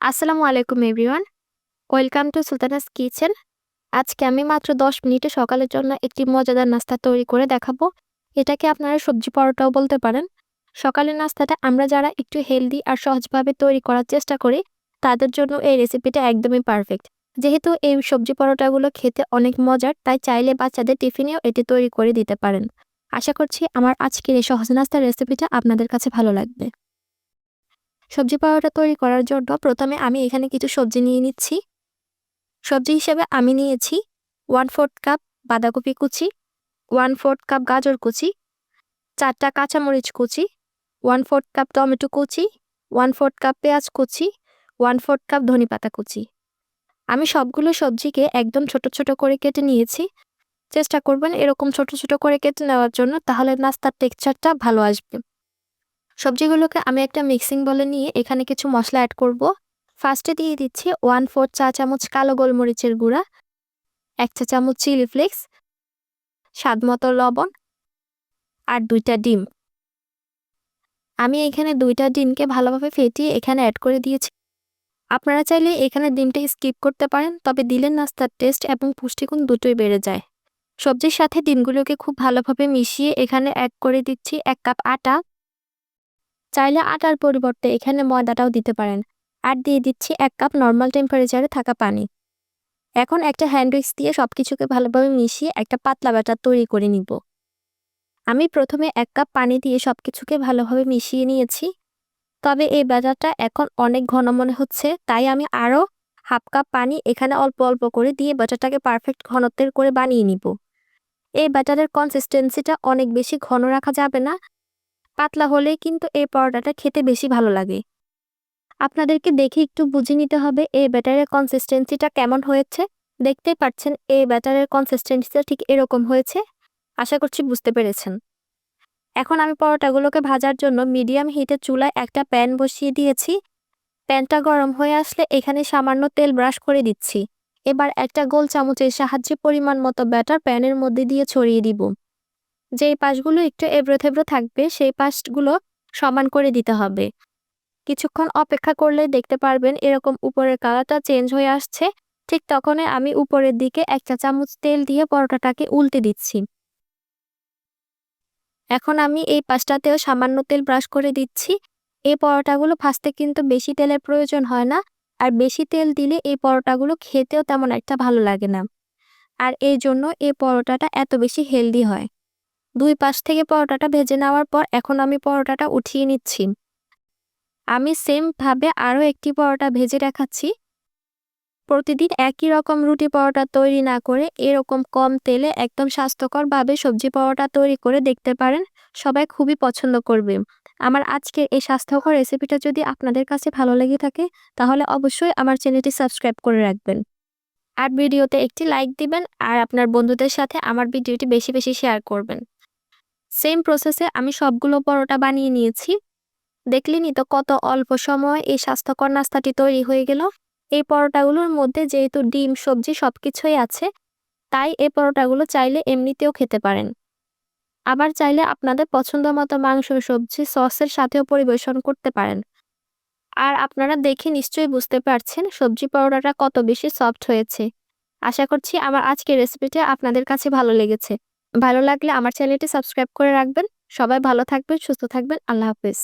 আসসালামু আলাইকুম everyone. Welcome to Sultana's kitchen. আজকে আমি মাত্র দশ মিনিটে সকালের জন্য একটি মজাদার নাস্তা তৈরি করে দেখাবো। এটাকে আপনারা সবজি পরোটাও বলতে পারেন। সকালের নাস্তাটা আমরা যারা একটু হেলদি আর সহজভাবে তৈরি করার চেষ্টা করি, তাদের জন্য এই রেসিপিটা একদমই পারফেক্ট। যেহেতু এই সবজি পরোটাগুলো খেতে অনেক মজার, তাই চাইলে বাচ্চাদের টিফিনেও এটি তৈরি করে দিতে পারেন। আশা করছি আমার আজকের এই সহজ নাস্তার রেসিপিটা আপনাদের কাছে ভালো লাগবে। সবজি পরোটা তৈরি করার জন্য প্রথমে আমি এখানে কিছু সবজি নিয়ে নিচ্ছি। সবজি হিসেবে আমি নিয়েছি ওয়ান ফোর্থ কাপ বাঁধাকপি কুচি ওয়ান ফোর্থ কাপ গাজর কুচি, চারটা কাঁচামরিচ কুচি ওয়ান ফোর্থ কাপ টমেটো কুচি ওয়ান ফোর্থ কাপ পেঁয়াজ কুচি ওয়ান ফোর্থ কাপ ধনে পাতা কুচি। আমি সবগুলো সবজিকে একদম ছোট ছোট করে কেটে নিয়েছি। চেষ্টা করবেন এরকম ছোট ছোট করে কেটে নেওয়ার জন্য, তাহলে নাস্তার টেক্সচারটা ভালো আসবে। সবজিগুলোকে আমি একটা মিক্সিং বলে নিয়ে এখানে কিছু মশলা অ্যাড করব। ফার্স্টে দিয়ে দিচ্ছি ওয়ান ফোর চা চামচ কালো গোলমরিচের গুঁড়া, এক চা চামচ চিলি ফ্লেক্স স্বাদ মতো লবণ আর দুইটা ডিম। আমি এখানে দুইটা ডিমকে ভালোভাবে ফেটিয়ে এখানে অ্যাড করে দিয়েছি। আপনারা চাইলে এখানে ডিমটা স্কিপ করতে পারেন, তবে দিলেন নাস্তার টেস্ট এবং পুষ্টিগুণ দুটোই বেড়ে যায়। সবজির সাথে ডিমগুলোকে খুব ভালোভাবে মিশিয়ে এখানে অ্যাড করে দিচ্ছি এক কাপ আটা। চাইলে আটার পরিবর্তে এখানে ময়দাটাও দিতে পারেন। আর দিয়ে দিচ্ছি এক কাপ নর্মাল টেম্পারেচারে থাকা পানি। এখন একটা হ্যান্ড উইক্স দিয়ে সব কিছুকে ভালোভাবে মিশিয়ে একটা পাতলা ব্যাটার তৈরি করে নিব। আমি প্রথমে এক কাপ পানি দিয়ে সব কিছুকে ভালোভাবে মিশিয়ে নিয়েছি। তবে এই ব্যাটারটা এখন অনেক ঘন মনে হচ্ছে, তাই আমি আরও হাফ কাপ পানি এখানে অল্প অল্প করে দিয়ে ব্যাটারটাকে পারফেক্ট ঘনত্বের করে বানিয়ে নিব। এই ব্যাটারের কনসিস্টেন্সিটা অনেক বেশি ঘন রাখা যাবে না পাতলা হলেই কিন্তু এই পরোটাটা খেতে বেশি ভালো লাগে। আপনাদেরকে দেখে একটু বুঝে নিতে হবে এই ব্যাটারের কনসিস্টেন্সিটা কেমন হয়েছে? দেখতেই পাচ্ছেন এই ব্যাটারের কনসিস্টেন্সিটা ঠিক এরকম হয়েছে। আশা করছি বুঝতে পেরেছেন। এখন আমি পরোটাগুলোকে ভাজার জন্য মিডিয়াম হিটে চুলায় একটা প্যান বসিয়ে দিয়েছি। প্যানটা গরম হয়ে আসলে এখানে সামান্য তেল ব্রাশ করে দিচ্ছি। এবার একটা গোল চামচের সাহায্যে পরিমাণ মতো ব্যাটার প্যানের মধ্যে দিয়ে ছড়িয়ে দিব। যেই পাশগুলো একটু এবড়ো থেবড়ো থাকবে, সেই পাশগুলো সমান করে দিতে হবে। কিছুক্ষণ অপেক্ষা করলে দেখতে পারবেন এরকম উপরের কালারটা চেঞ্জ হয়ে আসছে। ঠিক তখনই আমি উপরের দিকে একটা চামচ তেল দিয়ে পরোটাটাকে উল্টে দিচ্ছি। এখন আমি এই পাশটাতেও সামান্য তেল ব্রাশ করে দিচ্ছি। এই পরোটাগুলো ভাজতে কিন্তু বেশি তেলের প্রয়োজন হয় না, আর বেশি তেল দিলে এই পরোটাগুলো খেতেও তেমন একটা ভালো লাগে না। আর এই জন্য এই পরোটাটা এত বেশি হেলদি হয়। দুই পাশ থেকে পরোটাটা ভেজে নেওয়ার পর এখন আমি পরোটাটা উঠিয়ে নিচ্ছি। আমি সেমভাবে আরও একটি পরোটা ভেজে রাখাচ্ছি প্রতিদিন একই রকম রুটি পরোটা তৈরি না করে এরকম কম তেলে একদম স্বাস্থ্যকরভাবে সবজি পরোটা তৈরি করে দেখতে পারেন। সবাই খুবই পছন্দ করবে। আমার আজকের এই স্বাস্থ্যকর রেসিপিটা যদি আপনাদের কাছে ভালো লেগে থাকে, তাহলে অবশ্যই আমার চ্যানেলটি সাবস্ক্রাইব করে রাখবেন। আর ভিডিওতে একটি লাইক দিবেন আর আপনার বন্ধুদের সাথে আমার ভিডিওটি বেশি বেশি শেয়ার করবেন। সেম প্রসেসে আমি সবগুলো পরোটা বানিয়ে নিয়েছি। দেখলেনি তো কত অল্প সময় এই স্বাস্থ্যকর নাস্তাটি তৈরি হয়ে গেল। এই পরোটাগুলোর মধ্যে যেহেতু ডিম, সবজি সব কিছুই আছে, তাই এই পরোটাগুলো চাইলে এমনিতেও খেতে পারেন। আবার চাইলে আপনাদের পছন্দ মতো মাংস, সবজি, সসের সাথেও পরিবেশন করতে পারেন। আর আপনারা দেখে নিশ্চয়ই বুঝতে পারছেন সবজি পরোটাটা কত বেশি সফট হয়েছে। আশা করছি আমার আজকের রেসিপিটা আপনাদের কাছে ভালো লেগেছে। ভালো লাগলে আমার চ্যানেলটি সাবস্ক্রাইব করে রাখবেন। সবাই ভালো থাকবেন সুস্থ থাকবেন। আল্লাহ হাফিজ।